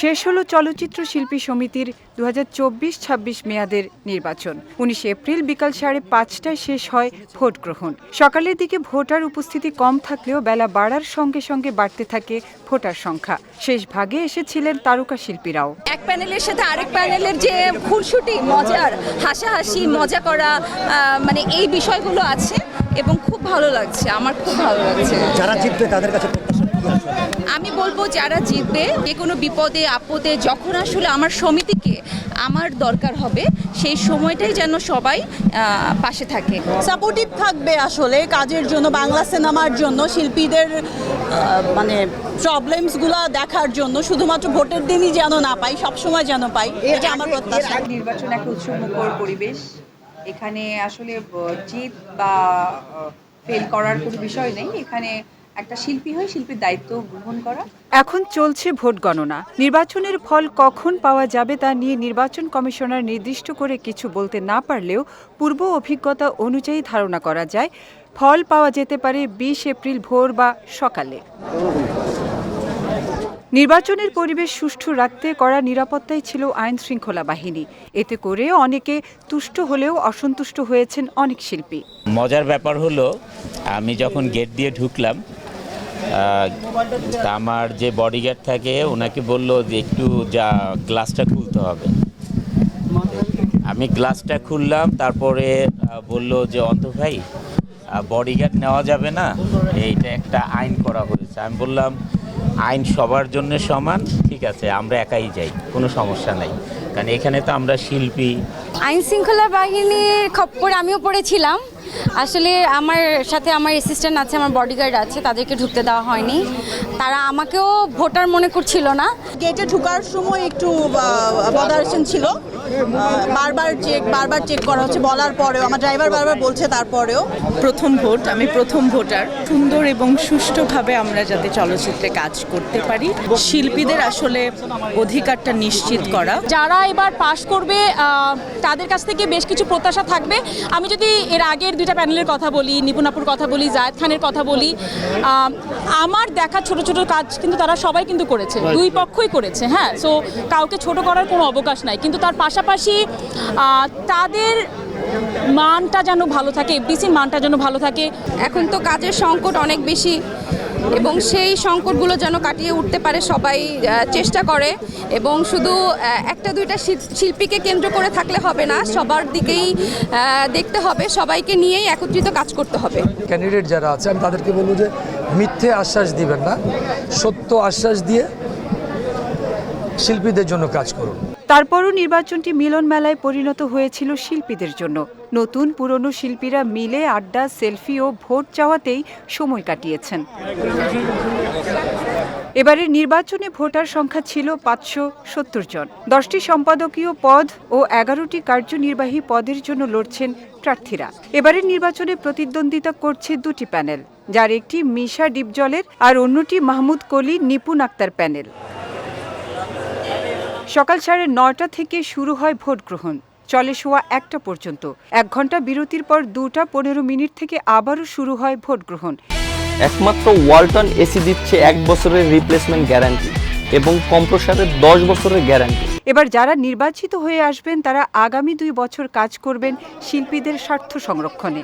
শেষ হলো চলচ্চিত্র শিল্পী সমিতির দু হাজার চব্বিশ ছাব্বিশ মেয়াদের নির্বাচন। উনিশে এপ্রিল বিকাল সাড়ে পাঁচটায় শেষ হয় ভোট গ্রহণ। সকালের দিকে ভোটার উপস্থিতি কম থাকলেও বেলা বাড়ার সঙ্গে সঙ্গে বাড়তে থাকে ভোটার সংখ্যা। শেষ ভাগে এসেছিলেন তারকা শিল্পীরাও। এক প্যানেলের সাথে আরেক প্যানেলের যে খুনসুটি মজার হাসাহাসি মজা করা মানে এই বিষয়গুলো আছে এবং খুব ভালো লাগছে আমার খুব ভালো লাগছে। যারা জিতবে তাদের কাছে? আমি বলব যারা জিতবে যে কোনো বিপদে আপদে যখন আসলে আমার সমিতিকে আমার দরকার হবে সেই সময়টাই যেন সবাই পাশে থাকে। সাপোর্টিভ থাকবে আসলে কাজের জন্য বাংলা সিনেমার জন্য শিল্পীদের মানে প্রবলেমসগুলো দেখার জন্য শুধুমাত্র ভোটের দিনই যেন না পাই সবসময় যেন পাই এটা আমার প্রত্যাশা। নির্বাচন একটা উৎসবমুখর পরিবেশ। এখানে আসলে জিত বা ফেল করার কোনো বিষয় নেই। এখানে একটা শিল্পী হয়ে শিল্পীর দায়িত্ব গ্রহণ করা। এখন চলছে ভোট গণনা। নির্বাচনের ফল কখন পাওয়া যাবে তা নিয়ে নির্বাচন কমিশনার নির্দিষ্ট করে কিছু বলতে না পারলেও পূর্ব অভিজ্ঞতা অনুযায়ী ধারণা করা যায় ফল পাওয়া যেতে পারে বিশ এপ্রিল ভোর বা সকালে। নির্বাচনের পরিবেশ সুষ্ঠু রাখতে করা নিরাপত্তাই ছিল আইন শৃঙ্খলা বাহিনী। এতে করে অনেকে তুষ্ট হলেও অসন্তুষ্ট হয়েছেন অনেক শিল্পী। মজার ব্যাপার হলো আমি যখন গেট দিয়ে ঢুকলাম আমার যে বডিগার্ড থাকে ওনাকে বলল যে একটু যা গ্লাসটা খুলতে হবে। আমি গ্লাসটা খুললাম, তারপরে বলল যে অন্ত ভাই বডিগার্ড নেওয়া যাবে না? এইটা একটা আইন করা হয়েছে। আমি বললাম, আইন সবার জন্য সমান, ঠিক আছে, আমরা একাই যাই, কোনো সমস্যা নাই। কারণ এখানে তো আমরা শিল্পী। আইন শৃঙ্খলা বাহিনীর খপ্পর আমিও পড়েছিলাম। আসলে আমার সাথে আমার অ্যাসিস্ট্যান্ট আছে আমার বডিগার্ড আছে তাদেরকে ঢুকতে দেওয়া হয়নি। তারা আমাকেও ভোটার মনে করছিল না। গেটে ঢোকার সময় একটু বদারেশন ছিল। বারবার চেক বারবার চেক করা হচ্ছে বলার পরেও আমার ড্রাইভার বারবার বলছে তারপরেও। প্রথম ভোট আমি প্রথম ভোটার। সুন্দর এবং সুষ্ঠুভাবে আমরা যাতে চলচ্চিত্রে কাজ করতে পারি শিল্পীদের আসলে অধিকারটা নিশ্চিত করা। যারা এবার পাশ করবে তাদের কাছ থেকে বেশ কিছু প্রত্যাশা থাকবে। আমি যদি এর আগের দুইটা প্যানেলের কথা বলি নিপুণাপুর কথা বলি জায়েদ খানের কথা বলি আমার দেখা ছোট ছোট কাজ কিন্তু তারা সবাই কিন্তু করেছে দুই পক্ষই করেছে হ্যাঁ? সো কাউকে ছোট করার কোনো অবকাশ নাই। কিন্তু তার পাশাপাশি তাদের মানটা যেন ভালো থাকে এফডিসির মানটা যেন ভালো থাকে এখন তো কাজের সংকট অনেক বেশি এবং সেই সংকটগুলো যেন কাটিয়ে উঠতে পারে সবাই চেষ্টা করে এবং শুধু একটা দুইটা শিল- শিল্পীকে কেন্দ্র করে থাকলে হবে না সবার দিকেই দেখতে হবে সবাইকে নিয়েই একত্রিত কাজ করতে হবে। ক্যান্ডিডেট যারা আছে আমি তাদেরকে বলব যে মিথ্যে আশ্বাস দিবেন না, সত্য আশ্বাস দিয়ে শিল্পীদের জন্য কাজ করুন। তারপরও নির্বাচনটি মিলন মেলায় পরিণত হয়েছিল শিল্পীদের জন্য। নতুন পুরনো শিল্পীরা মিলে আড্ডা, সেলফি ও ভোট চাওয়াতেই সময় কাটিয়েছেন। এবারের নির্বাচনে ভোটার সংখ্যা ছিল পাঁচশো সত্তর জন। দশটি সম্পাদকীয় পদ ও এগারোটি কার্যনির্বাহী পদের জন্য লড়ছেন প্রার্থীরা। এবারের নির্বাচনে প্রতিদ্বন্দ্বিতা করছে দুটি প্যানেল। যার একটি মিশা ডিপ জলের আর অন্যটি মাহমুদ কলি নিপুণ আক্তার প্যানেল। সকাল সাড়ে নটা থেকে শুরু হয় ভোট গ্রহণ। চলে শোয়া একটা পর্যন্ত। এক ঘণ্টা বিরতির পর দুটা পনেরো মিনিট থেকে আবারও শুরু হয় ভোট গ্রহণ। একমাত্র ওয়ালটন এসি দিচ্ছে এক বছরের রিপ্লেসমেন্ট গ্যারান্টি এবং কম্প্রসারের দশ বছরের গ্যারান্টি। এবার যারা নির্বাচিত হয়ে আসবেন তারা আগামী দুই বছর কাজ করবেন শিল্পীদের স্বার্থ সংরক্ষণে।